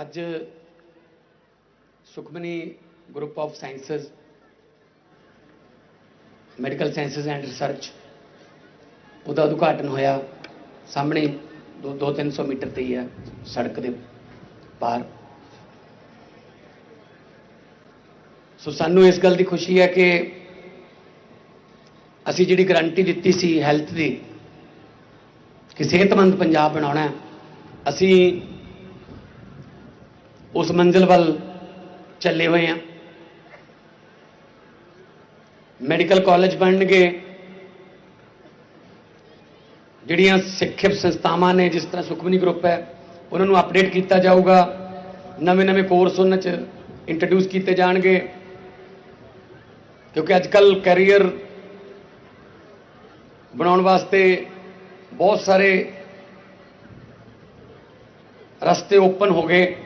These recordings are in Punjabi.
ਅੱਜ Sukhmani group of sciences medical sciences and research ਉਹਦਾ ਉਦਘਾਟਨ ਹੋਇਆ। ਸਾਹਮਣੇ 2-300 ਮੀਟਰ ਤੇ ਹੀ ਹੈ ਸੜਕ ਦੇ ਪਾਰ। ਸੋ ਸਾਨੂੰ ਇਸ ਗੱਲ ਦੀ ਖੁਸ਼ੀ ਹੈ ਕਿ ਅਸੀਂ ਜਿਹੜੀ ਗਾਰੰਟੀ ਦਿੱਤੀ ਸੀ ਹੈਲਥ ਦੀ ਕਿ ਸਿਹਤਮੰਦ ਪੰਜਾਬ ਬਣਾਉਣਾ ਅਸੀਂ ਉਸ ਮੰਜ਼ਿਲ ਵੱਲ ਚੱਲੇ ਹੋਏ ਹਾਂ ਮੈਡੀਕਲ ਕਾਲਜ ਬਣਨਗੇ। ਜਿਹੜੀਆਂ ਸਿੱਖਿਅਕ ਸੰਸਥਾਵਾਂ ਨੇ, ਜਿਸ ਤਰ੍ਹਾਂ ਸੁਖਮਨੀ ਗਰੁੱਪ ਹੈ, ਉਹਨਾਂ ਨੂੰ ਅਪਡੇਟ ਕੀਤਾ ਜਾਊਗਾ। ਨਵੇਂ-ਨਵੇਂ ਕੋਰਸ ਉਹਨਾਂ 'ਚ ਇੰਟਰੋਡਿਊਸ ਕੀਤੇ ਜਾਣਗੇ। ਕਿਉਂਕਿ ਅੱਜ ਕੱਲ ਕੈਰੀਅਰ ਬਣਾਉਣ ਵਾਸਤੇ ਬਹੁਤ ਸਾਰੇ ਰਸਤੇ ਓਪਨ ਹੋ ਗਏ।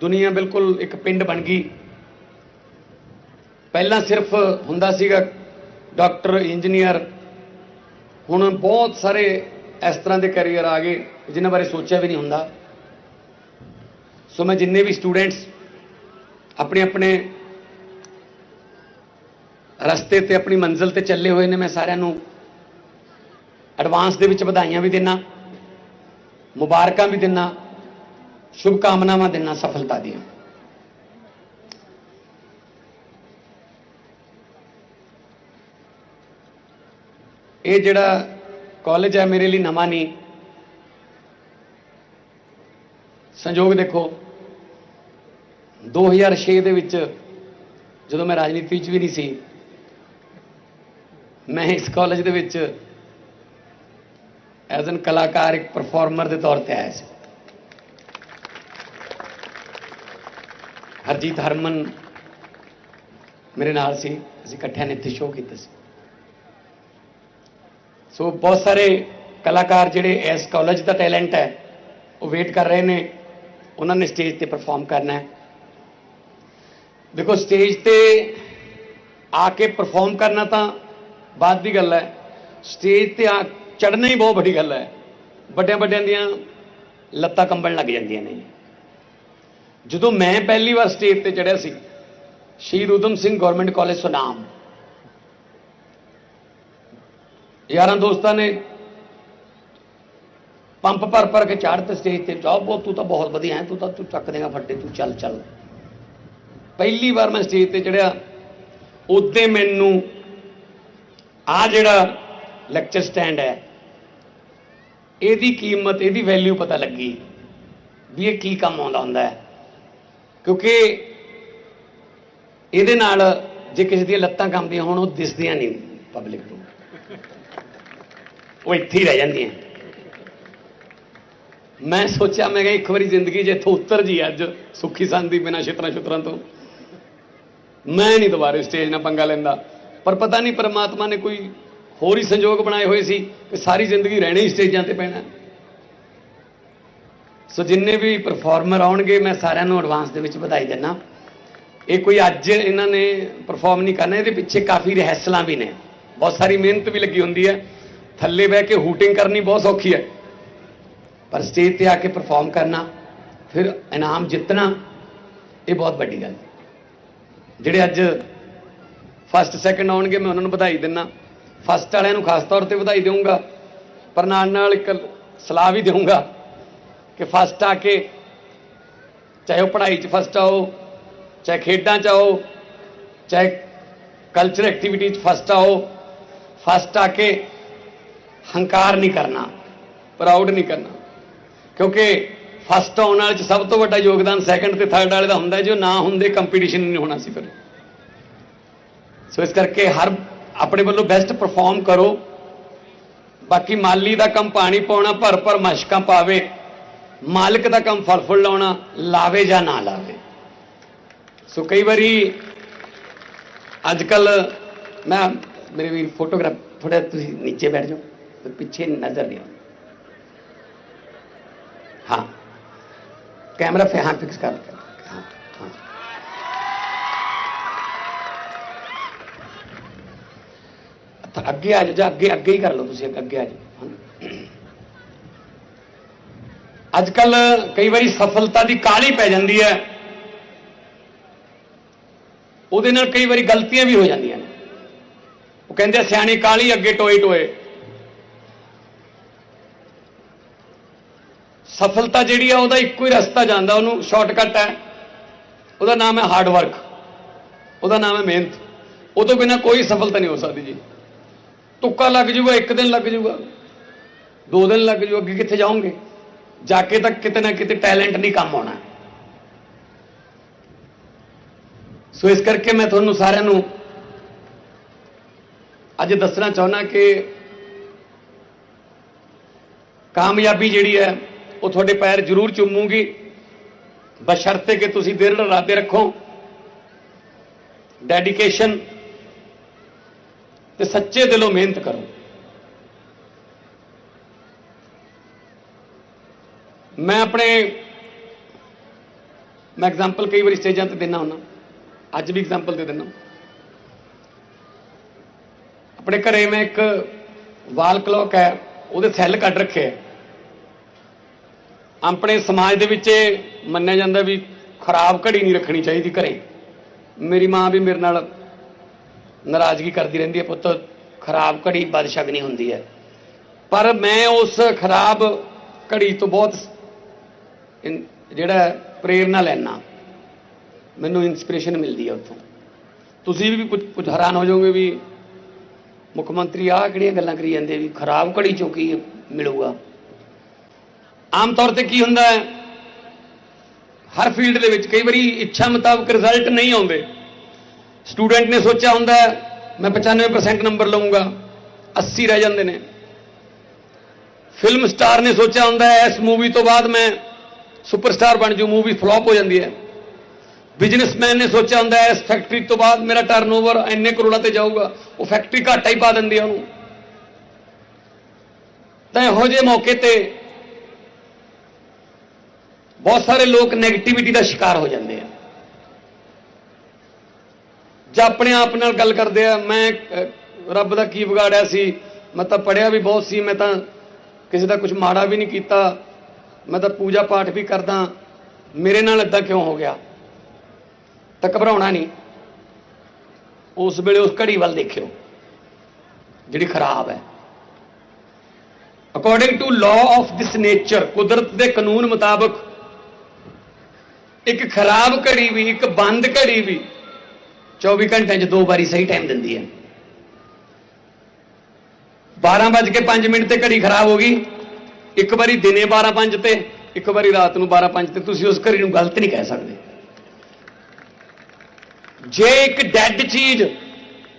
ਦੁਨੀਆ ਬਿਲਕੁਲ ਇੱਕ ਪਿੰਡ ਬਣ ਗਈ। ਪਹਿਲਾਂ ਸਿਰਫ ਹੁੰਦਾ ਸੀਗਾ ਡਾਕਟਰ, ਇੰਜੀਨੀਅਰ। ਹੁਣ ਬਹੁਤ ਸਾਰੇ ਇਸ ਤਰ੍ਹਾਂ ਦੇ ਕੈਰੀਅਰ ਆ ਗਏ ਜਿਨ੍ਹਾਂ ਬਾਰੇ ਸੋਚਿਆ ਵੀ ਨਹੀਂ ਹੁੰਦਾ। ਸੋ ਮੈਂ ਜਿੰਨੇ ਵੀ ਸਟੂਡੈਂਟਸ ਆਪਣੇ ਆਪਣੇ ਰਸਤੇ ਤੇ, ਆਪਣੀ ਮੰਜ਼ਿਲ ਤੇ ਚੱਲੇ ਹੋਏ ਨੇ, ਮੈਂ ਸਾਰਿਆਂ ਨੂੰ ਐਡਵਾਂਸ ਦੇ ਵਿੱਚ ਵਧਾਈਆਂ ਵੀ ਦਿੰਨਾ, ਮੁਬਾਰਕਾਂ ਵੀ ਦਿੰਨਾ। ਸ਼ੁਭ ਕਾਮਨਾਵਾਂ ਦਿੰਨਾ ਸਫਲਤਾ ਦੀਆਂ। ਇਹ ਜਿਹੜਾ ਕਾਲਜ ਹੈ ਮੇਰੇ ਲਈ ਨਵਾਂ ਨਹੀਂ। ਸੰਯੋਗ ਦੇਖੋ 2006 ਦੇ ਵਿੱਚ ਜਦੋਂ ਮੈਂ ਰਾਜਨੀਤੀ 'ਚ ਵੀ ਨਹੀਂ ਸੀ, ਮੈਂ ਇਸ ਕਾਲਜ ਦੇ ਵਿੱਚ ਐਜ਼ ਐਨ ਕਲਾਕਾਰ, ਇੱਕ ਪਰਫਾਰਮਰ ਦੇ ਤੌਰ ਤੇ ਆਇਆ ਸੀ। ਹਰਜੀਤ ਹਰਮਨ ਮੇਰੇ ਨਾਲ ਸੀ। ਅਸੀਂ ਇਕੱਠਿਆਂ ਨੇ ਇੱਥੇ ਸ਼ੋਅ ਕੀਤਾ ਸੀ। ਸੋ ਬਹੁਤ ਸਾਰੇ ਕਲਾਕਾਰ ਜਿਹੜੇ ਇਸ ਕਾਲਜ ਦਾ ਟੈਲੈਂਟ ਹੈ, ਉਹ ਵੇਟ ਕਰ ਰਹੇ ਨੇ। ਉਹਨਾਂ ਨੇ ਸਟੇਜ ਤੇ ਪਰਫਾਰਮ ਕਰਨਾ ਹੈ। ਦੇਖੋ ਸਟੇਜ ਤੇ ਆ ਕੇ ਪਰਫਾਰਮ ਕਰਨਾ ਤਾਂ ਬਾਅਦ ਦੀ ਗੱਲ ਹੈ। ਸਟੇਜ ਤੇ ਆ ਚੜਨਾ ਹੀ ਬਹੁਤ ਵੱਡੀ ਗੱਲ ਹੈ। ਵੱਡਿਆਂ ਵੱਡਿਆਂ ਦੀਆਂ ਲੱਤਾਂ ਕੰਬਣ ਲੱਗ ਜਾਂਦੀਆਂ ਨੇ। ਜਦੋਂ ਮੈਂ ਪਹਿਲੀ ਵਾਰ ਸਟੇਜ ਤੇ ਚੜਿਆ ਸੀ ਸ਼ਹੀਦ ਊਧਮ ਸਿੰਘ ਗਵਰਨਮੈਂਟ ਕਾਲਜ ਸੁਨਾਮ ਯਾਰਾਂ ਦੋਸਤਾਂ ਨੇ ਪੰਪ ਭਰ ਭਰ ਕੇ ਚਾੜ ਤੇ ਸਟੇਜ ਤੇ ਜਾਓ ਬਹੁਤ, ਤੂੰ ਤਾਂ ਬਹੁਤ ਵਧੀਆ ਹੈ, ਤੂੰ ਤਾਂ, ਤੂੰ ਚੱਕ ਦੇਗਾ ਫੱਟੇ, ਤੂੰ ਚੱਲ ਚੱਲ। ਪਹਿਲੀ ਵਾਰ ਮੈਂ ਸਟੇਜ ਤੇ ਚੜਿਆ ਉਦੋਂ ਮੈਨੂੰ ਆ ਜਿਹੜਾ ਲੈਕਚਰ ਸਟੈਂਡ ਹੈ, ਇਹਦੀ ਕੀਮਤ, ਇਹਦੀ ਵੈਲਿਊ ਪਤਾ ਲੱਗੀ ਵੀ ਇਹ ਕੀ ਕੰਮ ਆਉਂਦਾ ਹੁੰਦਾ ਹੈ। ਕਿਉਂਕਿ ਇਹਦੇ ਨਾਲ ਜੇ ਕਿਸੇ ਦੀਆਂ ਲੱਤਾਂ ਕੰਮਦੀਆਂ ਹੋਣ, ਉਹ ਦਿਸਦੀਆਂ ਨਹੀਂ ਪਬਲਿਕ ਨੂੰ। ਉਹ ਇੱਥੇ ਹੀ ਰਹਿ ਜਾਂਦੀਆਂ। ਮੈਂ ਸੋਚਿਆ, ਮੈਂ ਕਿਹਾ ਇੱਕ ਵਾਰੀ ਜ਼ਿੰਦਗੀ ਜੇ ਇੱਥੋਂ ਉੱਤਰ ਜੀ ਅੱਜ ਸੁੱਖੀ ਸੰਦੀ ਬਿਨਾਂ ਛਿਤਰਾਂ ਛੁਤਰਾਂ ਤੋਂ। ਮੈਂ ਨਹੀਂ ਦੁਬਾਰੇ ਸਟੇਜ ਨਾਲ ਪੰਗਾ ਲੈਂਦਾ। ਪਰ ਪਤਾ ਨਹੀਂ ਪਰਮਾਤਮਾ ਨੇ ਕੋਈ ਹੋਰ ਹੀ ਸੰਜੋਗ ਬਣਾਏ ਹੋਏ ਸੀ ਕਿ ਸਾਰੀ ਜ਼ਿੰਦਗੀ ਰਹਿਣੀ ਹੀ ਸਟੇਜਾਂ ਤੇ ਪੈਣਾ। ਸੋ ਜਿੰਨੇ ਵੀ ਪਰਫਾਰਮਰ ਆਉਣਗੇ, ਮੈਂ ਸਾਰਿਆਂ ਨੂੰ ਐਡਵਾਂਸ ਦੇ ਵਿੱਚ ਵਧਾਈ ਦਿੰਦਾ ਇਹ ਕੋਈ ਅੱਜ ਇਹਨਾਂ ਨੇ ਪਰਫਾਰਮ ਨਹੀਂ ਕਰਨਾ, ਇਹਦੇ ਪਿੱਛੇ ਕਾਫੀ ਰਿਹੈਸਲਾਂ ਵੀ ਨੇ। ਬਹੁਤ ਸਾਰੀ ਮਿਹਨਤ ਵੀ ਲੱਗੀ ਹੁੰਦੀ ਹੈ। ਥੱਲੇ ਬਹਿ ਕੇ ਹੂਟਿੰਗ ਕਰਨੀ ਬਹੁਤ ਸੌਖੀ ਹੈ। ਪਰ ਸਟੇਜ ਤੇ ਆ ਕੇ ਪਰਫਾਰਮ ਕਰਨਾ, ਫਿਰ ਇਨਾਮ ਜਿੱਤਣਾ, ਇਹ ਬਹੁਤ ਵੱਡੀ ਗੱਲ ਹੈ। ਜਿਹੜੇ ਅੱਜ ਫਸਟ ਸੈਕੰਡ ਆਉਣਗੇ, ਮੈਂ ਉਹਨਾਂ ਨੂੰ ਵਧਾਈ ਦਿੰਨਾ। ਫਸਟ ਵਾਲਿਆਂ ਨੂੰ ਖਾਸ ਤੌਰ ਤੇ ਵਧਾਈ ਦੇਵਾਂਗਾ ਪਰ ਨਾਲ ਨਾਲ ਇੱਕ ਸਲਾਹ ਵੀ ਦੇਵਾਂਗਾ ਕਿ ਫਸਟ ਆ ਕੇ ਚਾਹੇ ਉਹ ਪੜ੍ਹਾਈ 'ਚ ਫਸਟ ਆਓ ਚਾਹੇ ਖੇਡਾਂ 'ਚ ਆਓ ਚਾਹੇ ਕਲਚਰ ਐਕਟੀਵਿਟੀ 'ਚ ਫਸਟ ਆਓ ਫਸਟ ਆ ਕੇ ਹੰਕਾਰ ਨਹੀਂ ਕਰਨਾ ਪ੍ਰਾਊਡ ਨਹੀਂ ਕਰਨਾ। ਕਿਉਂਕਿ ਫਸਟ ਆਉਣ ਵਾਲੇ 'ਚ ਸਭ ਤੋਂ ਵੱਡਾ ਯੋਗਦਾਨ ਸੈਕੰਡ ਤੇ ਥਰਡ ਵਾਲੇ ਦਾ ਹੁੰਦਾ ਹੈ, ਜੋ ਨਾ ਹੁੰਦੇ ਕੰਪੀਟੀਸ਼ਨ ਨਹੀਂ ਹੋਣਾ ਸੀ ਫਿਰ ਸੋ ਇਸ ਕਰਕੇ ਹਰ ਆਪਣੇ ਵੱਲੋਂ ਬੈਸਟ ਪਰਫਾਰਮ ਕਰੋ। ਬਾਕੀ ਮਾਲੀ ਦਾ ਕੰਮ ਪਾਣੀ ਪਾਉਣਾ ਭਰ ਭਰ ਮਸ਼ਕਾਂ ਪਾਵੇ ਮਾਲਕ ਦਾ ਕੰਮ ਫਲ ਫੁੱਲ ਲਾਉਣਾ, ਲਾਵੇ ਜਾਂ ਨਾ ਲਾਵੇ। ਸੋ ਕਈ ਵਾਰੀ ਅੱਜ ਕੱਲ ਮੈਂ, ਮੇਰੇ ਵੀ ਫੋਟੋਗ੍ਰਾਫ ਥੋੜਾ ਤੁਸੀਂ ਨੀਚੇ ਬੈਠ ਜਾਓ, ਤੇ ਪਿੱਛੇ ਨਜ਼ਰ ਨਹੀਂ ਆਉਂਦੀ। ਹਾਂ। ਕੈਮਰਾ ਫੇ, ਹਾਂ ਫਿਕਸ ਕਰ ਕਰ ਹਾਂ ਹਾਂ। ਅੱਗੇ ਆ ਜਾਓ ਜਾਂ ਅੱਗੇ ਅੱਗੇ ਹੀ ਕਰ ਲਓ ਤੁਸੀਂ, ਅੱਗੇ ਆ ਜਾਓ। ਹਾਂ। ਅੱਜ ਕੱਲ ਕਈ ਵਾਰੀ ਸਫਲਤਾ ਦੀ ਕਾਲੀ ਪੈ ਜਾਂਦੀ ਹੈ। ਉਹਦੇ ਨਾਲ ਕਈ ਵਾਰੀ ਗਲਤੀਆਂ ਵੀ ਹੋ ਜਾਂਦੀਆਂ ਨੇ। ਉਹ ਕਹਿੰਦੇ ਆ, ਸਿਆਣੀ ਕਾਲੀ ਅੱਗੇ ਟੋਏ ਟੋਏ। ਸਫਲਤਾ ਜਿਹੜੀ ਆ ਉਹਦਾ ਇੱਕੋ ਹੀ ਰਸਤਾ ਜਾਂਦਾ ਉਹਨੂੰ ਸ਼ਾਰਟਕਟ ਹੈ। ਉਹਦਾ ਨਾਮ ਹੈ ਹਾਰਡ ਵਰਕ ਉਹਦਾ ਨਾਮ ਹੈ ਮਿਹਨਤ। ਉਹ ਤੋਂ ਬਿਨਾ ਕੋਈ ਸਫਲਤਾ ਨਹੀਂ ਹੋ ਸਕਦੀ ਜੀ। ਤੁੱਕਾ ਲੱਗ ਜੂਗਾ ਇੱਕ ਦਿਨ ਲੱਗ ਜੂਗਾ। ਦੋ ਦਿਨ ਲੱਗ ਜੂ ਅੱਗੇ ਕਿੱਥੇ ਜਾਓਗੇ? ਜਾ ਕੇ ਤਾਂ ਕਿਤੇ ਨਾ ਕਿਤੇ ਟੈਲੈਂਟ ਨਹੀਂ ਕੰਮ ਆਉਣਾ। ਸੋ ਇਸ ਕਰਕੇ ਮੈਂ ਤੁਹਾਨੂੰ ਸਾਰਿਆਂ ਨੂੰ ਅੱਜ ਦੱਸਣਾ ਚਾਹੁੰਦਾ ਕਿ ਕਾਮਯਾਬੀ ਜਿਹੜੀ ਹੈ, ਉਹ ਤੁਹਾਡੇ ਪੈਰ ਜ਼ਰੂਰ ਚੁੰਮੂਗੀ। ਬਸ਼ਰਤੇ ਕਿ ਤੁਸੀਂ ਦਿਲ ਇਰਾਦੇ ਰੱਖੋ। ਡੈਡੀਕੇਸ਼ਨ ਤੇ ਸੱਚੇ ਦਿਲੋਂ ਮਿਹਨਤ ਕਰੋ। ਮੈਂ ਆਪਣੇ, ਮੈਂ ਐਗਜ਼ਾਮਪਲ ਕਈ ਵਾਰੀ ਸਟੇਜਾਂ ਤੇ ਦਿੰਦਾ ਹੁੰਦਾ ਅੱਜ ਵੀ ਐਗਜ਼ਾਮਪਲ ਦੇ ਦਿੰਦਾ ਆਪਣੇ ਘਰੇ ਮੈਂ ਇੱਕ ਵਾਲ ਕਲੌਕ ਹੈ, ਉਹਦੇ ਸੈੱਲ ਕੱਢ ਰੱਖੇ ਹੈ। ਆਪਣੇ ਸਮਾਜ ਦੇ ਵਿੱਚ ਇਹ ਮੰਨਿਆ ਜਾਂਦਾ ਵੀ ਖਰਾਬ ਘੜੀ ਨਹੀਂ ਰੱਖਣੀ ਚਾਹੀਦੀ ਘਰੇ। ਮੇਰੀ ਮਾਂ ਵੀ ਮੇਰੇ ਨਾਲ ਨਾਰਾਜ਼ਗੀ ਕਰਦੀ ਰਹਿੰਦੀ ਹੈ, ਪੁੱਤ, ਖਰਾਬ ਘੜੀ ਬਦਸ਼ਗਨੀ ਹੁੰਦੀ ਹੈ। ਪਰ ਮੈਂ ਉਸ ਖਰਾਬ ਘੜੀ ਤੋਂ ਬਹੁਤ ਜਿਹੜਾ ਹੈ, ਪ੍ਰੇਰਨਾ ਲੈਣਾ। ਮੈਨੂੰ ਇਨਸਪੀਰੇਸ਼ਨ ਮਿਲਦੀ ਹੈ ਉੱਥੋਂ। ਤੁਸੀਂ ਵੀ ਕੁਝ ਕੁਝ ਹੈਰਾਨ ਹੋ ਜਾਓਗੇ ਵੀ ਮੁੱਖ ਮੰਤਰੀ ਆਹ ਕਿਹੜੀਆਂ ਗੱਲਾਂ ਕਰੀ ਜਾਂਦੇ ਵੀ ਖਰਾਬ ਘੜੀ ਚੋਂ ਕੀ ਮਿਲੂਗਾ। ਆਮ ਤੌਰ ਤੇ ਕੀ ਹੁੰਦਾ ਹੈ ਹਰ ਫੀਲਡ ਦੇ ਵਿੱਚ ਕਈ ਵਾਰੀ ਇੱਛਾ ਮੁਤਾਬਕ ਰਿਜ਼ਲਟ ਨਹੀਂ ਆਉਂਦੇ। ਸਟੂਡੈਂਟ ਨੇ ਸੋਚਿਆ ਹੁੰਦਾ ਮੈਂ 95% ਨੰਬਰ ਲਵਾਂਗਾ 80 ਰਹਿ ਜਾਂਦੇ ਨੇ। ਫਿਲਮ ਸਟਾਰ ਨੇ ਸੋਚਿਆ ਹੁੰਦਾ ਇਸ ਮੂਵੀ ਤੋਂ ਬਾਅਦ ਮੈਂ ਸੁਪਰਸਟਾਰ ਬਣ ਜੂ, ਮੂਵੀ ਫਲॉप ਹੋ ਜਾਂਦੀ ਹੈ। ਬਿਜ਼ਨਸਮੈਨ ਨੇ ਸੋਚਿਆ ਹੁੰਦਾ ਇਸ ਫੈਕਟਰੀ ਤੋਂ ਬਾਅਦ ਮੇਰਾ ਟਰਨਓਵਰ ਇੰਨੇ ਕਰੋੜਾਂ ਤੇ ਜਾਊਗਾ। ਉਹ ਫੈਕਟਰੀ ਘਾਟਾ ਹੀ ਪਾ ਦਿੰਦੀ ਹੈ ਉਹਨੂੰ। ਤਾਂ ਇਹੋ ਜਿਹੇ ਮੌਕੇ ਤੇ ਬਹੁਤ ਸਾਰੇ ਲੋਕ 네ਗੇਟਿਵਿਟੀ ਦਾ ਸ਼ਿਕਾਰ ਹੋ ਜਾਂਦੇ ਆ। ਜਾਂ ਆਪਣੇ ਆਪ ਨਾਲ ਗੱਲ ਕਰਦੇ ਆ, ਮੈਂ ਰੱਬ ਦਾ ਕੀ ਵਿਗਾੜਿਆ ਸੀ? ਮੈਂ ਤਾਂ ਪੜਿਆ ਵੀ ਬਹੁਤ ਸੀ, ਮੈਂ ਤਾਂ ਕਿਸੇ ਦਾ ਕੁਝ ਮਾੜਾ ਵੀ ਨਹੀਂ ਕੀਤਾ। ਮੈਂ ਤਾਂ ਪੂਜਾ ਪਾਠ ਵੀ ਕਰਦਾ, ਮੇਰੇ ਨਾਲ ਇਦਾਂ ਕਿਉਂ ਹੋ ਗਿਆ? ਤਾਂ ਘਬਰਾਉਣਾ ਨਹੀਂ। ਉਸ ਵੇਲੇ ਉਸ ਘੜੀ ਵੱਲ ਦੇਖਿਓ, ਜਿਹੜੀ ਖਰਾਬ ਹੈ। According to law of this nature ਕੁਦਰਤ ਦੇ ਕਾਨੂੰਨ ਮੁਤਾਬਕ, ਇੱਕ ਖਰਾਬ ਘੜੀ ਵੀ, ਇੱਕ ਬੰਦ ਘੜੀ ਵੀ 24 ਘੰਟਿਆਂ 'ਚ ਦੋ ਵਾਰੀ ਸਹੀ ਟਾਈਮ ਦਿੰਦੀ ਹੈ। 12:05 ਮਿੰਟ ਤੇ ਘੜੀ ਖਰਾਬ ਹੋ ਗਈ। ਇੱਕ ਵਾਰੀ ਦਿਨੇ 12:05 ਤੇ, ਇੱਕ ਵਾਰੀ ਰਾਤ ਨੂੰ 12:05 ਤੇ, ਤੁਸੀਂ ਉਸ ਘੜੀ ਨੂੰ ਗਲਤ ਨਹੀਂ ਕਹਿ ਸਕਦੇ। ਜੇ ਇੱਕ ਡੈੱਡ ਚੀਜ਼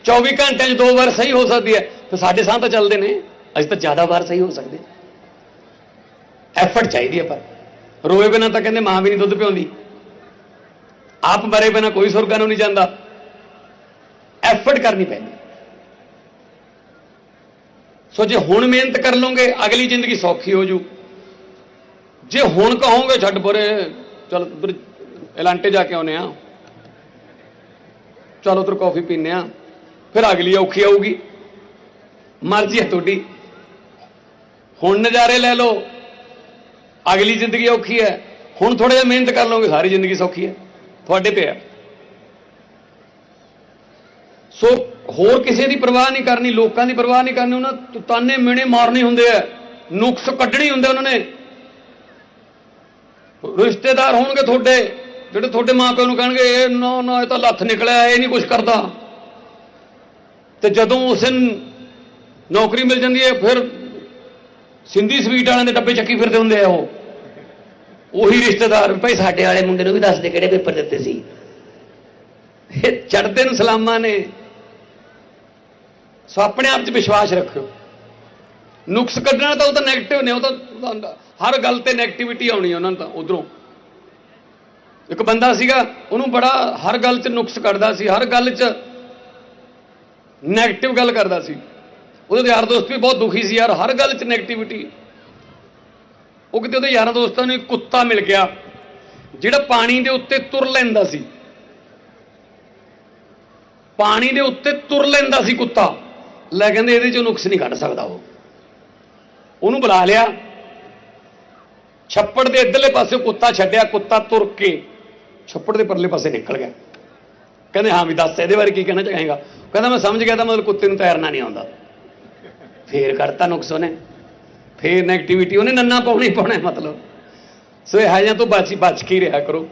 24 ਘੰਟਿਆਂ 'ਚ ਦੋ ਵਾਰ ਸਹੀ ਹੋ ਸਕਦੀ ਹੈ, ਤਾਂ ਸਾਡੇ ਸਾਹ ਤਾਂ ਚੱਲਦੇ ਨੇ। ਅਸੀਂ ਤਾਂ ਜ਼ਿਆਦਾ ਵਾਰ ਸਹੀ ਹੋ ਸਕਦੇ। ਐਫਰਟ ਚਾਹੀਦੀ ਹੈ ਪਰ ਰੋਏ ਬਿਨਾਂ ਤਾਂ ਕਹਿੰਦੇ ਮਾਂ ਵੀ ਨਹੀਂ ਦੁੱਧ ਪਿਉਂਦੀ ਆਪ ਮਰੇ ਬਿਨਾਂ ਕੋਈ ਸੁਰਗਾਂ ਨੂੰ ਨਹੀਂ ਜਾਂਦਾ। ਐਫਰਟ ਕਰਨੀ ਪੈਂਦੀ। ਸੋ ਜੇ ਹੁਣ ਮਿਹਨਤ ਕਰ ਲਓਗੇ, ਅਗਲੀ ਜ਼ਿੰਦਗੀ ਸੌਖੀ ਹੋ ਜੂ। ਜੇ ਹੁਣ ਕਹੋਗੇ, ਛੱਡ ਪਰੇ, ਚਲ ਉਧਰ ਐਲਾਂਟੇ ਜਾ ਕੇ ਆਉਨੇ ਆ ਚਲ ਉਧਰ ਕਾਫੀ ਪੀਨੇ ਆ ਫਿਰ ਅਗਲੀ ਔਖੀ ਆਊਗੀ। ਮਰਜ਼ੀ ਹੈ ਤੁਹਾਡੀ। ਹੁਣ ਨਜ਼ਾਰੇ ਲੈ ਲਓ। ਅਗਲੀ ਜ਼ਿੰਦਗੀ ਔਖੀ ਹੈ। ਹੁਣ ਥੋੜਾ ਜਿਹਾ ਮਿਹਨਤ ਕਰ ਲਓਗੇ, ਸਾਰੀ ਜ਼ਿੰਦਗੀ ਸੌਖੀ ਹੈ। ਤੁਹਾਡੇ ਤੇ ਹੈ। ਸੋ ਹੋਰ ਕਿਸੇ ਦੀ ਪਰਵਾਹ ਨਹੀਂ ਕਰਨੀ, ਲੋਕਾਂ ਦੀ ਪਰਵਾਹ ਨਹੀਂ ਕਰਨੀ, ਉਹਨਾਂ ਤਾਨੇ ਮਿਣੇ ਮਾਰਨੇ ਹੁੰਦੇ ਆ, ਨੁਕਸ ਕੱਢਣੀ ਹੁੰਦੇ ਉਹਨਾਂ ਨੇ। ਰਿਸ਼ਤੇਦਾਰ ਹੋਣਗੇ ਤੁਹਾਡੇ, ਜਿਹੜੇ ਤੁਹਾਡੇ ਮਾਪਿਆਂ ਨੂੰ ਕਹਿਣਗੇ, ਇਹ ਨਾ ਨਾ, ਇਹ ਤਾਂ ਲੱਥ ਨਿਕਲਿਆ, ਇਹ ਨਹੀਂ ਕੁਝ ਕਰਦਾ। ਤੇ ਜਦੋਂ ਉਸ ਦਿਨ ਨੌਕਰੀ ਮਿਲ ਜਾਂਦੀ ਹੈ, ਫਿਰ ਸਿੰਧੀ ਸਵੀਟ ਵਾਲਿਆਂ ਦੇ ਡੱਬੇ ਚੱਕੀ ਫਿਰਦੇ ਹੁੰਦੇ ਆ ਉਹ। ਉਹੀ ਰਿਸ਼ਤੇਦਾਰ, ਭਾਈ ਸਾਡੇ ਵਾਲੇ ਮੁੰਡੇ ਨੂੰ ਵੀ ਦੱਸਦੇ ਕਿਹੜੇ ਪੇਪਰ ਦਿੱਤੇ ਸੀ? ਇਹ ਚੜਦੇ ਨੂੰ ਸਲਾਮਾਂ ਨੇ। ਸੋ ਆਪਣੇ ਆਪ 'ਚ ਵਿਸ਼ਵਾਸ ਰੱਖਿਓ। ਨੁਕਸ ਕੱਢਣਾ ਤਾਂ ਉਹ ਤਾਂ ਨੈਗੇਟਿਵ ਨੇ, ਉਹ ਤਾਂ ਹਰ ਗੱਲ ਤੇ ਨੈਗੇਟਿਵਿਟੀ ਆਉਣੀ ਉਹਨਾਂ ਨੂੰ ਤਾਂ, ਉਧਰੋਂ। ਇੱਕ ਬੰਦਾ ਸੀਗਾ, ਉਹਨੂੰ ਬੜਾ ਹਰ ਗੱਲ 'ਚ ਨੁਕਸ ਕੱਢਦਾ ਸੀ, ਹਰ ਗੱਲ 'ਚ ਨੈਗੇਟਿਵ ਗੱਲ ਕਰਦਾ ਸੀ। ਉਹਦੇ ਯਾਰ ਦੋਸਤ ਵੀ ਬਹੁਤ ਦੁਖੀ ਸੀ ਯਾਰ, ਹਰ ਗੱਲ 'ਚ ਨੈਗੇਟਿਵਿਟੀ ਉਹ ਕਿਤੇ ਉਹਦੇ ਯਾਰਾਂ ਦੋਸਤਾਂ ਨੂੰ ਇੱਕ ਕੁੱਤਾ ਮਿਲ ਗਿਆ, ਜਿਹੜਾ ਪਾਣੀ ਦੇ ਉੱਤੇ ਤੁਰ ਲੈਂਦਾ ਸੀ। ਪਾਣੀ ਦੇ ਉੱਤੇ ਤੁਰ ਲੈਂਦਾ ਸੀ ਕੁੱਤਾ। ਲੈ ਕਹਿੰਦੇ ਇਹਦੇ ਚੋਂ ਨੁਕਸ ਨਹੀਂ ਕੱਢ ਸਕਦਾ ਉਹ। ਉਹਨੂੰ ਬੁਲਾ ਲਿਆ। ਛੱਪੜ ਦੇ ਇੱਧਰਲੇ ਪਾਸੇ ਕੁੱਤਾ ਛੱਡਿਆ, ਕੁੱਤਾ ਤੁਰ ਕੇ ਛੱਪੜ ਦੇ ਪਰਲੇ ਪਾਸੇ ਨਿਕਲ ਗਿਆ। ਕਹਿੰਦੇ, ਹਾਂ ਵੀ ਦੱਸ, ਇਹਦੇ ਬਾਰੇ ਕੀ ਕਹਿਣਾ ਚਾਹੇਗਾ? ਕਹਿੰਦਾ, ਮੈਂ ਸਮਝ ਗਿਆ ਤਾਂ ਮਤਲਬ ਕੁੱਤੇ ਨੂੰ ਤੈਰਨਾ ਨਹੀਂ ਆਉਂਦਾ। ਫੇਰ ਕਰਤਾ ਨੁਕਸ ਉਹਨੇ। ਫੇਰ ਨੈਗੇਟਿਵਿਟੀ ਉਹਨੇ ਨੰਨਾ ਪਾਉਣੀ ਪਾਉਣਾ ਮਤਲਬ। ਸੋ ਇਹ ਜਿਹਾ ਤੋਂ ਬਚ ਬਚ ਕੇ ਰਿਹਾ ਕਰੋ।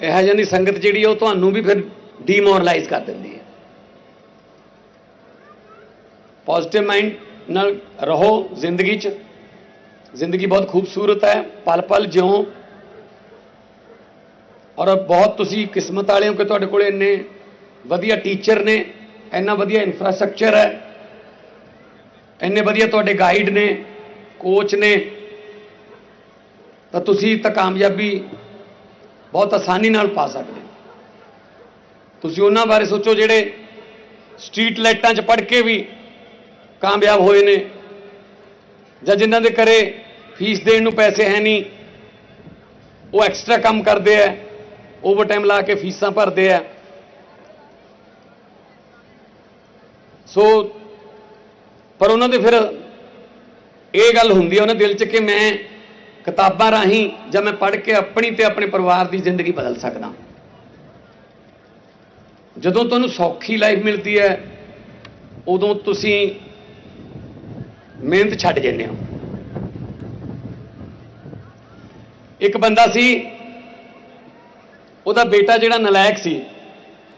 ਇਹ ਜਿਹਾਂ ਦੀ ਸੰਗਤ ਜਿਹੜੀ ਆ, ਉਹ ਤੁਹਾਨੂੰ ਵੀ ਫਿਰ ਡੀਮੋਰਲਾਈਜ਼ ਕਰ ਦਿੰਦੀ ਹੈ ਪੋਜ਼ਿਟਿਵ ਮਾਈਂਡ ਨਾਲ ਰਹੋ ਜ਼ਿੰਦਗੀ 'ਚ। ਜ਼ਿੰਦਗੀ ਬਹੁਤ ਖੂਬਸੂਰਤ ਹੈ, ਪਲ ਪਲ ਜਿਉਂ। ਔਰ ਬਹੁਤ ਤੁਸੀਂ ਕਿਸਮਤ ਵਾਲੇ ਹੋ ਕਿ ਤੁਹਾਡੇ ਕੋਲ ਇੰਨੇ ਵਧੀਆ ਟੀਚਰ ਨੇ, ਇੰਨਾ ਵਧੀਆ ਇਨਫਰਾਸਟ੍ਰਕਚਰ ਹੈ, ਇੰਨੇ ਵਧੀਆ ਤੁਹਾਡੇ ਗਾਈਡ ਨੇ ਕੋਚ ਨੇ। ਤਾਂ ਤੁਸੀਂ ਤਾਂ ਕਾਮਯਾਬੀ ਬਹੁਤ ਆਸਾਨੀ ਨਾਲ ਪਾ ਸਕਦੇ ਤੁਸੀਂ ਉਹਨਾਂ ਬਾਰੇ ਸੋਚੋ ਜਿਹੜੇ ਸਟਰੀਟ ਲਾਈਟਾਂ 'ਚ ਪੜ ਕੇ ਵੀ ਕਾਮਯਾਬ ਹੋਏ ਨੇ। ਜਾਂ ਜਿਨ੍ਹਾਂ ਦੇ ਘਰੇ ਫੀਸ ਦੇਣ ਨੂੰ ਪੈਸੇ ਹੈ ਨਹੀਂ, ਉਹ ਐਕਸਟਰਾ ਕੰਮ ਕਰਦੇ ਆ ਓਵਰ ਟਾਈਮ ਲਾ ਕੇ ਫੀਸਾਂ ਭਰਦੇ ਆ। ਸੋ, ਪਰ ਉਹਨਾਂ ਦੇ ਫਿਰ ਇਹ ਗੱਲ ਹੁੰਦੀ ਹੈ ਉਹਨਾਂ ਦਿਲ 'ਚ ਕਿ ਮੈਂ ਕਿਤਾਬਾਂ ਰਾਹੀਂ ਜਾਂ ਮੈਂ ਪੜ੍ਹ ਕੇ ਆਪਣੀ ਤੇ ਆਪਣੇ ਪਰਿਵਾਰ ਦੀ ਜ਼ਿੰਦਗੀ ਬਦਲ ਸਕਦਾ। ਜਦੋਂ ਤੁਹਾਨੂੰ ਸੌਖੀ ਲਾਈਫ ਮਿਲਦੀ ਹੈ, ਉਦੋਂ ਤੁਸੀਂ ਮਿਹਨਤ ਛੱਡ ਜਾਂਦੇ ਹੋ। ਇੱਕ ਬੰਦਾ ਸੀ, ਉਹਦਾ ਬੇਟਾ ਜਿਹੜਾ ਨਲਾਇਕ ਸੀ,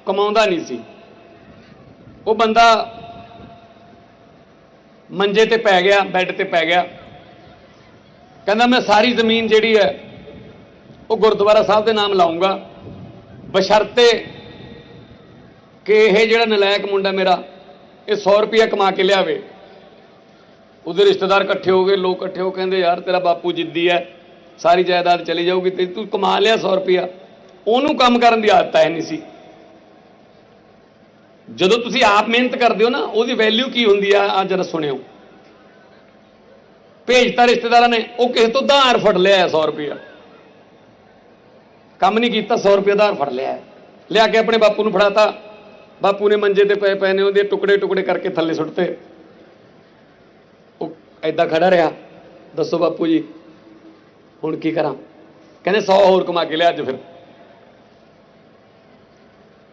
ਕਮਾਉਂਦਾ ਨਹੀਂ ਸੀ। ਉਹ ਬੰਦਾ ਮੰਜੇ ਤੇ ਪੈ ਗਿਆ, ਬੈੱਡ ਤੇ ਪੈ ਗਿਆ। ਕਹਿੰਦਾ, ਮੈਂ ਸਾਰੀ ਜ਼ਮੀਨ ਜਿਹੜੀ ਹੈ, ਉਹ ਗੁਰਦੁਆਰਾ ਸਾਹਿਬ ਦੇ ਨਾਮ ਲਾਉਂਗਾ। ਬਸ਼ਰਤੇ ਕਿ ਇਹ ਜਿਹੜਾ ਨਲਾਇਕ ਮੁੰਡਾ ਮੇਰਾ, ਇਹ 100 ਰੁਪਇਆ ਕਮਾ ਕੇ ਲਿਆਵੇ। ਉਹਦੇ ਰਿਸ਼ਤੇਦਾਰ ਇਕੱਠੇ ਹੋ ਗਏ, ਲੋਕ ਇਕੱਠੇ ਹੋ ਕਹਿੰਦੇ, ਯਾਰ, ਤੇਰਾ ਬਾਪੂ ਜਿੱਦੀ ਹੈ ਸਾਰੀ ਜਾਇਦਾਦ ਚਲੀ ਜਾਊਗੀ ਤੇ ਤੂੰ ਕਮਾ ਲਿਆ 100 ਰੁਪਇਆ। ਉਹਨੂੰ ਕੰਮ ਕਰਨ ਦੀ ਆਦਤ ਹੈ ਨਹੀਂ ਸੀ। ਜਦੋਂ ਤੁਸੀਂ ਆਪ ਮਿਹਨਤ ਕਰਦੇ ਹੋ ਨਾ, ਉਹਦੀ ਵੈਲਿਊ ਕੀ ਹੁੰਦੀ ਆ? ਆ ਜਰਾ ਸੁਣਿਓ। ਭੇਜਤਾ ਰਿਸ਼ਤੇਦਾਰਾਂ ਨੇ, ਉਹ ਕਿਸੇ ਤੋਂ ਧਾਰ ਫੜ ਲਿਆ 100 ਰੁਪਇਆ। ਕੰਮ ਨਹੀਂ ਕੀਤਾ 100 ਰੁਪਇਆ ਧਾਰ ਫੜ ਲਿਆ ਲਿਆ ਕੇ ਆਪਣੇ ਬਾਪੂ ਨੂੰ ਫੜਾਤਾ। ਬਾਪੂ ਨੇ ਮੰਜੇ ਤੇ ਪਏ ਪਏ ਨੇ ਉਹਦੇ ਟੁਕੜੇ ਟੁਕੜੇ ਕਰਕੇ ਥੱਲੇ ਸੁੱਟਤੇ। ਐਦਾਂ ਖੜਾ ਰਿਹਾ। ਦੱਸੋ ਬਾਪੂ ਜੀ, ਹੁਣ ਕੀ ਕਰਾਂ? ਕਹਿੰਦੇ 100 ਹੋਰ ਕਮਾ ਕੇ ਲਿਆ ਅੱਜ ਫਿਰ।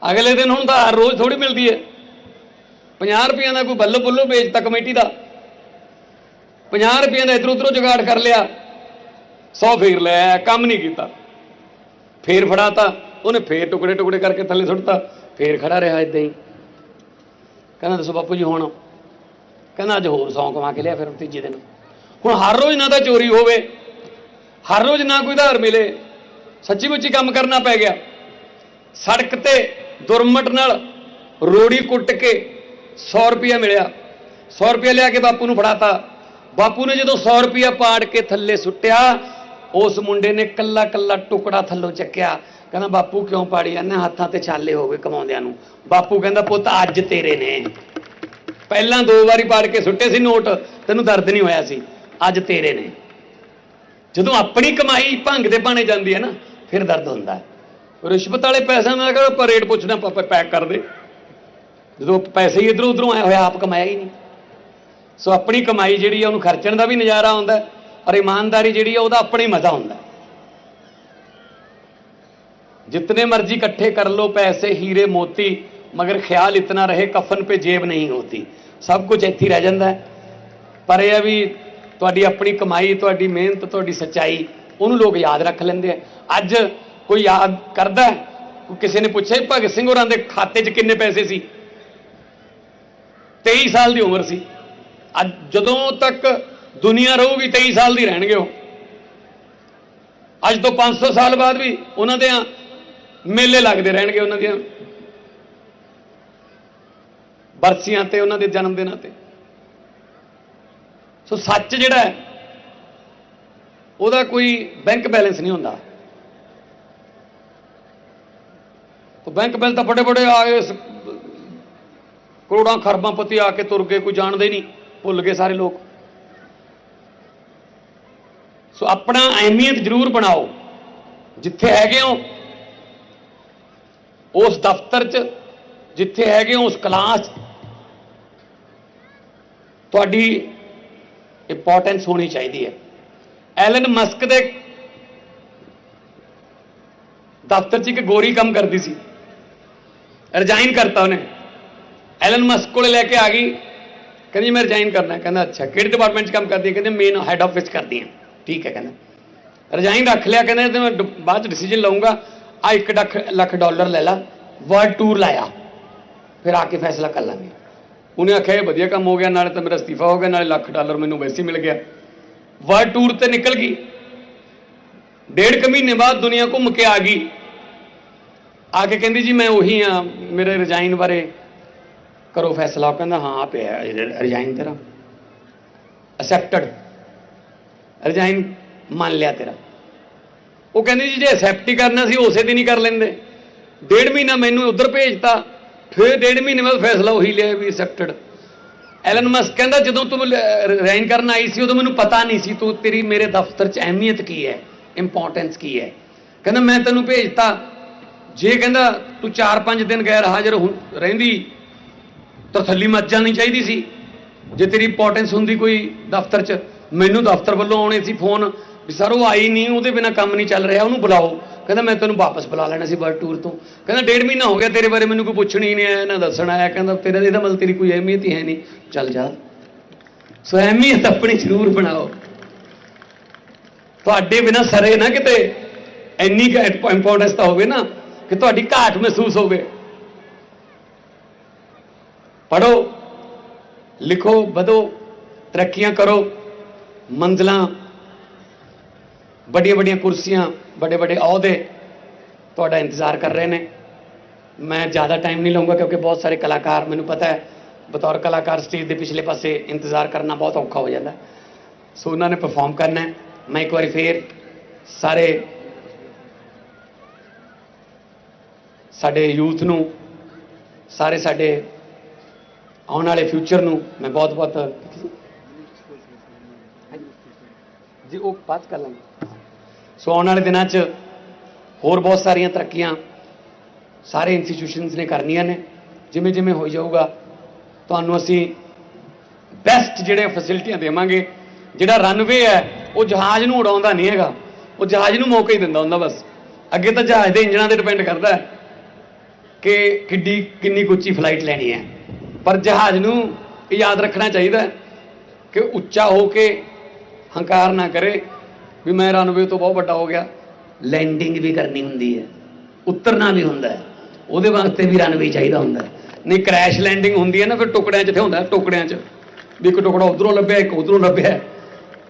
ਅਗਲੇ ਦਿਨ ਹੁਣ ਤਾਂ ਹਰ ਰੋਜ਼ ਥੋੜੀ ਮਿਲਦੀ ਹੈ 50 ਰੁਪਈਆਂ ਦਾ ਕੋਈ ਬੱਲੋ ਬੱਲੋ ਵੇਚਤਾ ਕਮੇਟੀ ਦਾ। 50 ਰੁਪਈਆਂ ਦਾ ਇਧਰ ਉਧਰੋਂ ਜੁਗਾੜ ਕਰ ਲਿਆ। 100 ਫੇਰ ਲੈ ਕੰਮ ਨਹੀਂ ਕੀਤਾ। ਫੇਰ ਫੜਾਤਾ, ਉਹਨੇ ਫੇਰ ਟੁਕੜੇ ਟੁਕੜੇ ਕਰਕੇ ਥੱਲੇ ਸੁੱਟਤਾ। ਫੇਰ ਖੜਾ ਰਿਹਾ ਇਦਾਂ ਹੀ। ਕਹਿੰਦਾ ਦੱਸੋ ਬਾਪੂ ਜੀ ਹੁਣ ਕਹਿੰਦਾ ਅੱਜ ਹੋਰ ਸੌਂ ਕਮਾ ਕੇ ਲਿਆ ਫਿਰ ਤੀਜੇ ਦਿਨ। ਹੁਣ ਹਰ ਰੋਜ਼ ਨਾ ਤਾਂ ਚੋਰੀ ਹੋਵੇ, ਹਰ ਰੋਜ਼ ਨਾ ਕੋਈ ਧਾਰ ਮਿਲੇ, ਸੱਚੀ ਮੁੱਚੀ ਕੰਮ ਕਰਨਾ ਪੈ ਗਿਆ। ਸੜਕ ਤੇ ਦੁਰਮਟ ਨਾਲ ਰੋੜੀ ਕੁੱਟ ਕੇ 100 ਰੁਪਇਆ ਮਿਲਿਆ। 100 ਰੁਪਇਆ ਲਿਆ ਕੇ ਬਾਪੂ ਨੂੰ ਫੜਾਤਾ। ਬਾਪੂ ਨੇ ਜਦੋਂ 100 ਰੁਪਇਆ ਪਾੜ ਕੇ ਥੱਲੇ ਸੁੱਟਿਆ, ਉਸ ਮੁੰਡੇ ਨੇ ਕੱਲਾ ਕੱਲਾ ਟੁਕੜਾ ਥੱਲੋਂ ਚੱਕਿਆ। ਕਹਿੰਦਾ, ਬਾਪੂ ਕਿਉਂ ਪਾੜੀ? ਜਾਂਦੇ ਹੱਥਾਂ ਤੇ ਛਾਲੇ ਹੋ ਗਏ ਕਮਾਉਂਦਿਆਂ ਨੂੰ। ਬਾਪੂ ਕਹਿੰਦਾ, ਪੁੱਤ, ਅੱਜ ਤੇਰੇ ਨੇ। ਪਹਿਲਾਂ ਦੋ ਵਾਰੀ ਪਾੜ ਕੇ ਸੁੱਟੇ ਸੀ ਨੋਟ, ਤੈਨੂੰ ਦਰਦ ਨਹੀਂ ਹੋਇਆ ਸੀ। ਅੱਜ ਤੇਰੇ ਨੇ। ਜਦੋਂ ਆਪਣੀ ਕਮਾਈ ਭੰਗ ਦੇ ਬਾਣੇ ਜਾਂਦੀ ਹੈ ਨਾ, ਫਿਰ ਦਰਦ ਹੁੰਦਾ ਹੈ। ਰਿਸ਼ਵਤ ਵਾਲੇ ਪੈਸਿਆਂ ਦਾ ਕਰ ਪਰ ਰੇਟ ਪੁੱਛਣਾ ਪਾਪਾ ਪੈਕ ਕਰ ਦੇ ਜਦੋਂ ਪੈਸੇ ਹੀ ਇਧਰੋਂ ਉਧਰੋਂ ਆਇਆ ਹੋਇਆ ਆਪ ਕਮਾਇਆ ਹੀ ਨਹੀਂ। ਸੋ ਆਪਣੀ ਕਮਾਈ ਜਿਹੜੀ ਆ, ਉਹਨੂੰ ਖਰਚਣ ਦਾ ਵੀ ਨਜ਼ਾਰਾ ਆਉਂਦਾ ਔਰ ਇਮਾਨਦਾਰੀ ਜਿਹੜੀ ਆ, ਉਹਦਾ ਆਪਣਾ ਹੀ ਮਜ਼ਾ ਹੁੰਦਾ ਜਿੰਨੇ ਮਰਜ਼ੀ ਇਕੱਠੇ ਕਰ ਲਓ, ਪੈਸੇ, ਹੀਰੇ, ਮੋਤੀ ਮਗਰ ਖਿਆਲ ਇਤਨਾ ਰਹੇ, ਕਫਨ ਪੇ ਜੇਬ ਨਹੀਂ ਹੁੰਦੀ ਸਭ ਕੁਝ ਇੱਥੇ ਰਹਿ ਜਾਂਦਾ ਪਰ ਇਹ ਆ ਵੀ ਤੁਹਾਡੀ ਆਪਣੀ ਕਮਾਈ, ਤੁਹਾਡੀ ਮਿਹਨਤ, ਤੁਹਾਡੀ ਸੱਚਾਈ, ਉਹਨੂੰ ਲੋਕ ਯਾਦ ਰੱਖ ਲੈਂਦੇ ਆ। ਅੱਜ ਕੋਈ ਯਾਦ ਕਰਦਾ ਕਿਸੇ ਨੇ ਪੁੱਛਿਆ ਭਗਤ ਸਿੰਘ ਹੋਰਾਂ ਦੇ ਖਾਤੇ 'ਚ ਕਿੰਨੇ ਪੈਸੇ ਸੀ? 23 ਸਾਲ ਦੀ ਉਮਰ ਸੀ। ਅੱਜ ਜਦੋਂ ਤੱਕ ਦੁਨੀਆ ਰਹੂਗੀ 23 ਸਾਲ ਦੀ ਰਹਿਣਗੇ ਉਹ। ਅੱਜ ਤੋਂ 500 ਸਾਲ ਬਾਅਦ ਵੀ ਉਹਨਾਂ ਦੇ ਮੇਲੇ ਲੱਗਦੇ ਰਹਿਣਗੇ ਉਹਨਾਂ ਦੀਆਂ। ਬਰਸੀਆਂ ਤੇ, ਉਹਨਾਂ ਦੇ ਜਨਮ ਦਿਨਾਂ ਤੇ। ਸੋ ਸੱਚ ਜਿਹੜਾ ਉਹਦਾ ਕੋਈ ਬੈਂਕ ਬੈਲੈਂਸ ਨਹੀਂ ਹੁੰਦਾ। ਤਾਂ ਬੈਂਕ ਬੈਲੈਂਸ ਤਾਂ ਬੜੇ ਬੜੇ ਆ ਗਏ ਕਰੋੜਾਂ ਖਰਬਾਂ ਪਤੀ ਆ ਕੇ ਤੁਰ ਗਏ, ਕੋਈ ਜਾਣਦੇ ਹੀ ਨਹੀਂ, ਭੁੱਲ ਗਏ ਸਾਰੇ ਲੋਕ। ਸੋ ਆਪਣਾ ਅਹਿਮੀਅਤ ਜ਼ਰੂਰ ਬਣਾਓ, ਜਿੱਥੇ ਹੈਗੇ ਹੋ, ਉਸ ਦਫ਼ਤਰ 'ਚ, ਜਿੱਥੇ ਹੈਗੇ ਹੋ, ਉਸ ਕਲਾਸ 'ਚ। ਤੁਹਾਡੀ ਇੰਪੋਰਟੈਂਸ ਹੋਣੀ ਚਾਹੀਦੀ ਹੈ। ਐਲਨ ਮਸਕ ਦੇ ਦਫ਼ਤਰ 'ਚ ਇੱਕ ਗੋਰੀ ਕੰਮ ਕਰਦੀ ਸੀ। ਰਿਜ਼ਾਈਨ ਕਰਤਾ ਉਹਨੇ। ਐਲਨ ਮਸਕ ਕੋਲੇ ਲੈ ਕੇ ਆ ਗਈ। ਕਹਿੰਦੀ ਮੈਂ ਰਿਜ਼ਾਈਨ ਕਰਨਾ ਹੈ। ਕਹਿੰਦਾ, ਅੱਛਾ, ਕਿਹੜੇ ਡਿਪਾਰਟਮੈਂਟ 'ਚ ਕੰਮ ਕਰਦੀ ਹੈ? ਕਹਿੰਦੇ ਮੇਨ ਹੈੱਡ ਆਫਿਸ ਕਰਦੀ ਹਾਂ। ਠੀਕ ਹੈ, ਕਹਿੰਦਾ। ਰਿਜ਼ਾਈਨ ਰੱਖ ਲਿਆ, ਕਹਿੰਦਾ ਤੇ ਮੈਂ ਡ- ਬਾਅਦ ਚ ਡਿਸੀਜਨ ਲਵਾਂਗਾ ਆ 1 ਲੱਖ ਲੱਖ ਡਾਲਰ ਲੈ ਲਾ। ਵਰਲਡ ਟੂਰ ਲਾਇਆ। ਫਿਰ ਆ ਕੇ ਫੈਸਲਾ ਕਰ ਲਾਂਗੇ। ਉਹਨੇ ਆਖਿਆ, ਇਹ ਵਧੀਆ ਕੰਮ ਹੋ ਗਿਆ, ਨਾਲੇ ਤਾਂ ਮੇਰਾ ਅਸਤੀਫਾ ਹੋ ਗਿਆ, ਨਾਲੇ ਲੱਖ ਡਾਲਰ ਮੈਨੂੰ ਵੈਸੇ ਮਿਲ ਗਿਆ। ਵਰਲਡ ਟੂਰ ਤੇ ਨਿਕਲ ਗਈ। ਡੇਢ ਕੁ ਮਹੀਨੇ ਬਾਅਦ ਦੁਨੀਆ ਘੁੰਮ ਕੇ ਆ ਗਈ। ਆ ਕੇ ਕਹਿੰਦੀ, ਜੀ, ਮੈਂ ਉਹੀ ਆ, ਮੇਰੇ ਰਿਜ਼ਾਈਨ ਬਾਰੇ ਕਰੋ ਫੈਸਲਾ। ਉਹ ਕਹਿੰਦਾ, ਹਾਂ ਪਿਆ ਰਿਜ਼ਾਈਨ ਤੇਰਾ। ਅਸੈਪਟਡ ਰਿਜ਼ਾਈਨ ਮੰਨ ਲਿਆ ਤੇਰਾ। ਉਹ ਕਹਿੰਦੀ, ਜੀ, ਜੇ ਐਕਸੈਪਟ ਹੀ ਕਰਨਾ ਸੀ, ਉਸੇ ਦਿਨ ਹੀ ਕਰ ਲੈਂਦੇ। ਡੇਢ ਮਹੀਨਾ ਮੈਨੂੰ ਉਧਰ ਭੇਜਤਾ। ਫਿਰ ਡੇਢ ਮਹੀਨੇ ਬਾਅਦ ਫੈਸਲਾ ਉਹੀ ਲਿਆ ਵੀ ਐਕਸੈਪਟਡ ਐਲਨ ਮਸਕ ਕਹਿੰਦਾ, ਜਦੋਂ ਤੂੰ ਰਿਜ਼ਾਈਨ ਕਰਨ ਆਈ ਸੀ, ਉਦੋਂ ਮੈਨੂੰ ਪਤਾ ਨਹੀਂ ਸੀ ਤੂੰ ਤੇਰੀ, ਮੇਰੇ ਦਫ਼ਤਰ 'ਚ ਅਹਿਮੀਅਤ ਕੀ ਹੈ ਇੰਪੋਰਟੈਂਸ ਕੀ ਹੈ। ਕਹਿੰਦਾ, ਮੈਂ ਤੈਨੂੰ ਭੇਜਤਾ। ਜੇ ਕਹਿੰਦਾ, ਤੂੰ 4-5 ਦਿਨ ਗੈਰ ਹਾਜ਼ਰ ਹੁੰ- ਰਹਿੰਦੀ, ਤਾਂ ਥੱਲੀ ਮੱਚ ਜਾਣੀ ਚਾਹੀਦੀ ਸੀ। ਜੇ ਤੇਰੀ ਇੰਪੋਰਟੈਂਸ ਹੁੰਦੀ ਕੋਈ ਦਫ਼ਤਰ 'ਚ, ਮੈਨੂੰ ਦਫ਼ਤਰ ਵੱਲੋਂ ਆਉਣੇ ਸੀ ਫੋਨ ਵੀ ਸਰ ਉਹ ਆਈ ਨਹੀਂ, ਉਹਦੇ ਬਿਨਾ ਕੰਮ ਨਹੀਂ ਚੱਲ ਰਿਹਾ, ਉਹਨੂੰ ਬੁਲਾਓ। ਕਹਿੰਦਾ ਮੈਂ ਤੈਨੂੰ ਵਾਪਸ ਬੁਲਾ ਲੈਣਾ ਸੀ ਵਰਲਡ ਟੂਰ ਤੋਂ। ਕਹਿੰਦਾ ਡੇਢ ਮਹੀਨਾ ਹੋ ਗਿਆ ਤੇਰੇ ਬਾਰੇ ਮੈਨੂੰ ਕੋਈ ਪੁੱਛਣ ਹੀ ਨਹੀਂ ਆਇਆ, ਨਾ ਦੱਸਣ ਆਇਆ। ਕਹਿੰਦਾ ਤੇਰਾ ਇਹਦਾ ਮਤਲਬ ਤੇਰੀ ਕੋਈ ਅਹਿਮੀਅਤ ਹੀ ਹੈ ਨਹੀਂ। ਚੱਲ ਜਾ। ਸੋ ਅਹਿਮੀਅਤ ਆਪਣੀ ਜ਼ਰੂਰ ਬਣਾਓ। ਤੁਹਾਡੇ ਬਿਨਾ ਸਰੇ ਨਾ ਕਿਤੇ ਇੰਨੀ ਇੰਪੋਰਟੈਂਸ ਤਾਂ ਹੋਵੇ ਨਾ ਕਿ ਤੁਹਾਡੀ ਘਾਟ ਮਹਿਸੂਸ ਹੋਵੇ। ਪੜੋ ਲਿਖੋ, ਵਧੋ, ਤਰੱਕੀਆਂ ਕਰੋ, ਮੰਜ਼ਲਾਂ ਵੱਡੀਆਂ ਵੱਡੀਆਂ ਕੁਰਸੀਆਂ ਵੱਡੇ ਵੱਡੇ ਅਹੁਦੇ ਤੁਹਾਡਾ ਇੰਤਜ਼ਾਰ ਕਰ ਰਹੇ ਨੇ। ਮੈਂ ਜ਼ਿਆਦਾ ਟਾਈਮ ਨਹੀਂ ਲਵਾਂਗਾ ਕਿਉਂਕਿ ਬਹੁਤ ਸਾਰੇ ਕਲਾਕਾਰ, ਮੈਨੂੰ ਪਤਾ ਹੈ, ਬਤੌਰ ਕਲਾਕਾਰ ਸਟੇਜ ਦੇ ਪਿਛਲੇ ਪਾਸੇ ਇੰਤਜ਼ਾਰ ਕਰਨਾ ਬਹੁਤ ਔਖਾ ਹੋ ਜਾਂਦਾ। ਸੋ ਉਹਨਾਂ ਨੇ ਪਰਫਾਰਮ ਕਰਨਾ ਹੈ। ਮੈਂ ਇੱਕ ਵਾਰੀ ਫੇਰ ਸਾਰੇ ਸਾਡੇ ਯੂਥ ਨੂੰ, ਸਾਰੇ ਸਾਡੇ ਆਉਣ ਵਾਲੇ ਫਿਊਚਰ ਨੂੰ ਮੈਂ ਬਹੁਤ ਬਹੁਤ ਜੀ, ਉਹ ਬਾਤ ਕਰ ਲਾਂਗੇ। ਸੋ ਆਉਣ ਵਾਲੇ ਦਿਨਾਂ 'ਚ ਹੋਰ ਬਹੁਤ ਸਾਰੀਆਂ ਤਰੱਕੀਆਂ ਸਾਰੇ ਇੰਸਟੀਟਿਊਸ਼ਨਸ ਨੇ ਕਰਨੀਆਂ ਨੇ। ਜਿਵੇਂ ਜਿਵੇਂ ਹੋਈ ਜਾਊਗਾ, ਤੁਹਾਨੂੰ ਅਸੀਂ ਬੈਸਟ ਜਿਹੜੇ ਫੈਸਿਲਿਟੀਆਂ ਦੇਵਾਂਗੇ, ਜਿਹੜਾ ਰਨਵੇ ਹੈ, ਉਹ ਜਹਾਜ਼ ਨੂੰ ਉਡਾਉਂਦਾ ਨਹੀਂ ਹੈਗਾ। ਉਹ ਜਹਾਜ਼ ਨੂੰ ਮੌਕਾ ਹੀ ਦਿੰਦਾ ਹੁੰਦਾ ਬਸ। ਅੱਗੇ ਤਾਂ ਜਹਾਜ਼ ਦੇ ਇੰਜਣਾਂ ਤੇ ਡਿਪੈਂਡ ਕਰਦਾ ਹੈ ਕਿ ਕਿੱਡੀ, ਕਿੰਨੀ ਕੁ ਉੱਚੀ ਫਲਾਈਟ ਲੈਣੀ ਹੈ। ਪਰ ਜਹਾਜ਼ ਨੂੰ ਯਾਦ ਰੱਖਣਾ ਚਾਹੀਦਾ ਕਿ ਉੱਚਾ ਹੋ ਕੇ ਹੰਕਾਰ ਨਾ ਕਰੇ। ਵੀ ਮੈਂ ਰਨਵੇ ਤੋਂ ਬਹੁਤ ਵੱਡਾ ਹੋ ਗਿਆ ਲੈਂਡਿੰਗ ਵੀ ਕਰਨੀ ਹੁੰਦੀ ਹੈ ਉਤਰਨਾ ਵੀ ਹੁੰਦਾ ਹੈ ਉਹਦੇ ਵਾਸਤੇ ਵੀ ਰਨਵੇ ਚਾਹੀਦਾ ਹੁੰਦਾ ਹੈ ਨਹੀਂ ਕ੍ਰੈਸ਼ ਲੈਂਡਿੰਗ ਹੁੰਦੀ ਹੈ ਨਾ ਫਿਰ ਟੁਕੜਿਆਂ 'ਚ ਤੇ ਹੁੰਦਾ ਹੈ, ਟੁਕੜਿਆਂ 'ਚ ਵੀ ਇੱਕ ਟੁਕੜਾ ਉਧਰੋਂ ਲੱਭਿਆ ਇੱਕ ਉਧਰੋਂ ਲੱਭਿਆ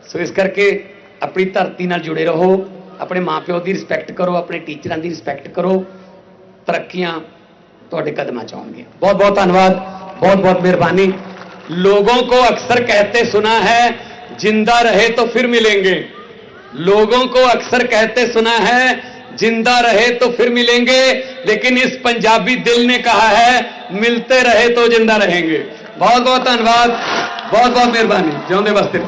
ਸੋ ਇਸ ਕਰਕੇ ਆਪਣੀ ਧਰਤੀ ਨਾਲ ਜੁੜੇ ਰਹੋ ਆਪਣੇ ਮਾਪਿਓ ਦੀ ਰਿਸਪੈਕਟ ਕਰੋ ਆਪਣੇ ਟੀਚਰਾਂ ਦੀ ਰਿਸਪੈਕਟ ਕਰੋ ਤਰੱਕੀਆਂ ਤੁਹਾਡੇ ਕਦਮਾਂ ਚ ਆਉਣਗੀਆਂ ਬਹੁਤ ਬਹੁਤ ਧੰਨਵਾਦ ਬਹੁਤ ਬਹੁਤ ਮਿਹਰਬਾਨੀ लोगों को अक्सर कहते सुना है जिंदा रहे तो फिर मिलेंगे लोगों को अक्सर कहते सुना है, ज़िंदा रहे तो फिर मिलेंगे, लेकिन इस पंजाबी दिल ने कहा है, मिलते रहे तो ज़िंदा रहेंगे। बहुत बहुत धन्यवाद बहुत बहुत मेहरबानी जो बस्ते